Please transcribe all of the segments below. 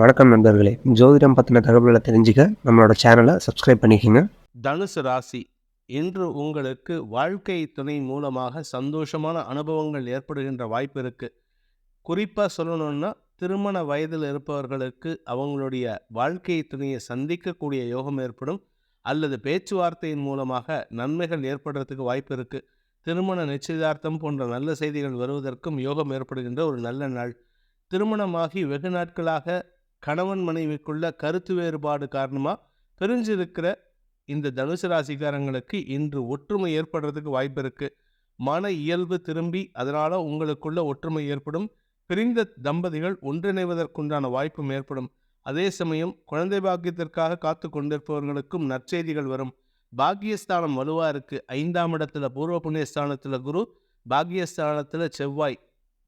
வணக்கம் நண்பர்களே. ஜோதிடம் பற்றின தகவல்களை தெரிஞ்சுக்க நம்மளோட சேனலை சப்ஸ்கிரைப் பண்ணிக்கோங்க. தனுசு ராசி இன்று உங்களுக்கு வாழ்க்கை துணை மூலமாக சந்தோஷமான அனுபவங்கள் ஏற்படுகின்ற வாய்ப்பு இருக்குது குறிப்பாக சொல்லணும்னா திருமண வயதில் இருப்பவர்களுக்கு அவங்களுடைய வாழ்க்கை துணையை சந்திக்கக்கூடிய யோகம் ஏற்படும். அல்லது பேச்சுவார்த்தையின் மூலமாக நன்மைகள் ஏற்படுறதுக்கு வாய்ப்பு இருக்குது திருமண நிச்சயதார்த்தம் போன்ற நல்ல செய்திகள் வருவதற்கும் யோகம் ஏற்படுகின்ற ஒரு நல்ல நாள். திருமணமாகி வெகு நாட்களாக கணவன் மனைவிக்குள்ள கருத்து வேறுபாடு காரணமாக பிரிஞ்சிருக்கிற இந்த தனுசு ராசிக்காரங்களுக்கு இன்று ஒற்றுமை ஏற்படுறதுக்கு வாய்ப்பு இருக்குது மன இயல்பு திரும்பி அதனால உங்களுக்குள்ள ஒற்றுமை ஏற்படும். பிரிந்த தம்பதிகள் ஒன்றிணைவதற்குண்டான வாய்ப்பும் ஏற்படும். அதே சமயம் குழந்தை பாக்கியத்திற்காக காத்து கொண்டிருப்பவர்களுக்கும் நற்செய்திகள் வரும். பாக்கியஸ்தானம் வலுவாக இருக்குது ஐந்தாம் இடத்துல பூர்வ புண்ணியஸ்தானத்தில் குரு பாக்கியஸ்தானத்தில் செவ்வாய்.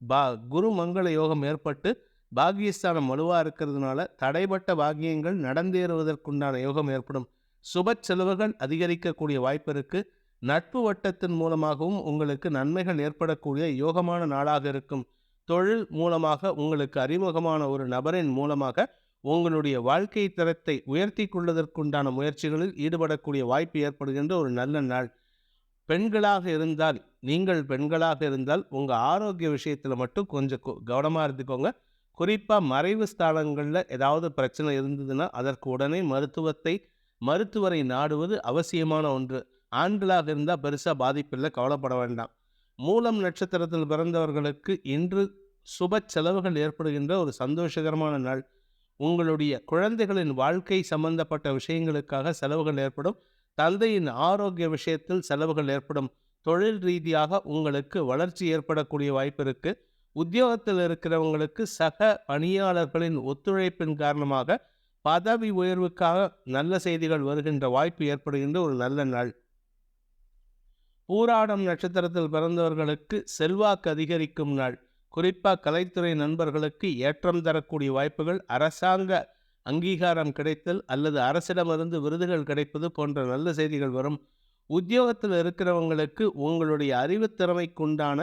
பா குரு மங்கள யோகம் ஏற்பட்டு பாக்கியஸ்தானம் வலுவாக இருக்கிறதுனால தடைப்பட்ட பாக்கியங்கள் நடந்தேறுவதற்குண்டான யோகம் ஏற்படும். சுப செலவுகள் அதிகரிக்கக்கூடிய வாய்ப்பு இருக்குது நட்பு வட்டத்தின் மூலமாகவும் உங்களுக்கு நன்மைகள் ஏற்படக்கூடிய யோகமான நாளாக இருக்கும். தொழில் மூலமாக உங்களுக்கு அறிமுகமான ஒரு நபரின் மூலமாக உங்களுடைய வாழ்க்கை தரத்தை உயர்த்தி கொள்வதற்குண்டான முயற்சிகளில் ஈடுபடக்கூடிய வாய்ப்பு ஏற்படுகின்ற ஒரு நல்ல நாள். பெண்களாக இருந்தால் நீங்கள் பெண்களாக இருந்தால் உங்கள் ஆரோக்கிய விஷயத்தில் மட்டும் கொஞ்சம் கவனமாக இருந்துக்கோங்க. குறிப்பாக மறைவு ஸ்தானங்களில் ஏதாவது பிரச்சனை இருந்ததுன்னா அதற்கு உடனே மருத்துவத்தை மருத்துவரை நாடுவது அவசியமான ஒன்று. ஆண்களாக இருந்தால் பெருசாக பாதிப்பில்லை கவலைப்பட வேண்டாம். மூலம் நட்சத்திரத்தில் பிறந்தவர்களுக்கு இன்று சுப செலவுகள் ஏற்படுகின்ற ஒரு சந்தோஷகரமான நாள். உங்களுடைய குழந்தைகளின் வாழ்க்கை சம்பந்தப்பட்ட விஷயங்களுக்காக செலவுகள் ஏற்படும். தந்தையின் ஆரோக்கிய விஷயத்தில் செலவுகள் ஏற்படும். தொழில் ரீதியாக உங்களுக்கு வளர்ச்சி ஏற்படக்கூடிய வாய்ப்பு இருக்குது உத்தியோகத்தில் இருக்கிறவங்களுக்கு சக பணியாளர்களின் ஒத்துழைப்பின் காரணமாக பதவி உயர்வுக்காக நல்ல செய்திகள் வருகின்ற வாய்ப்பு ஏற்படுகின்ற ஒரு நல்ல நாள். பூராடம் நட்சத்திரத்தில் பிறந்தவர்களுக்கு செல்வாக்கு அதிகரிக்கும் நாள். குறிப்பாக கலைத்துறை நண்பர்களுக்கு ஏற்றம் தரக்கூடிய வாய்ப்புகள் அரசாங்க அங்கீகாரம் கிடைத்தல் அல்லது அரசிடமிருந்து விருதுகள் கிடைப்பது போன்ற நல்ல செய்திகள் வரும். உத்தியோகத்தில் இருக்கிறவங்களுக்கு உங்களுடைய அறிவுத்திறமைக்குண்டான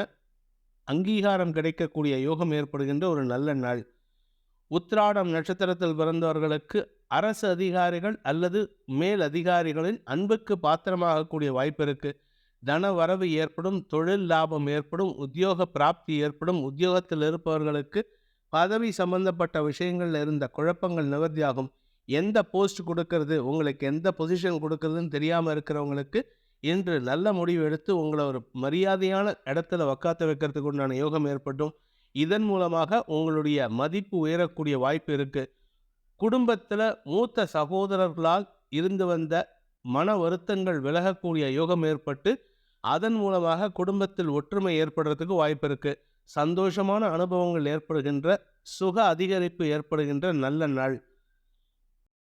அங்கீகாரம் கிடைக்கக்கூடிய யோகம் ஏற்படுகின்ற ஒரு நல்ல நாள். உத்ராடம் நட்சத்திரத்தில் பிறந்தவர்களுக்கு அரசு அதிகாரிகள் அல்லது மேல் அதிகாரிகளின் அன்புக்கு பாத்திரமாகக்கூடிய வாய்ப்பு இருக்குது தன வரவு ஏற்படும் தொழில் லாபம் ஏற்படும் உத்தியோக பிராப்தி ஏற்படும் உத்தியோகத்தில் இருப்பவர்களுக்கு பதவி சம்பந்தப்பட்ட விஷயங்களில் இருந்த குழப்பங்கள் நிவர்த்தியாகும். எந்த போஸ்ட் கொடுக்கறது உங்களுக்கு எந்த பொசிஷன் கொடுக்கறதுன்னு தெரியாமல் இருக்கிறவங்களுக்கு இன்று நல்ல முடிவு எடுத்து உங்களை ஒரு மரியாதையான இடத்துல உக்காத்த வைக்கிறதுக்கு உண்டான யோகம் ஏற்பட்டும். இதன் மூலமாக உங்களுடைய மதிப்பு உயரக்கூடிய வாய்ப்பு இருக்குது குடும்பத்தில் மூத்த சகோதரர்களால் இருந்து வந்த மன வருத்தங்கள் விலகக்கூடிய யோகம் ஏற்பட்டு அதன் மூலமாக குடும்பத்தில் ஒற்றுமை ஏற்படுறதுக்கு வாய்ப்பு இருக்குது சந்தோஷமான அனுபவங்கள் ஏற்படுகின்ற சுக அதிகரிப்பு ஏற்படுகின்ற நல்ல நாள்.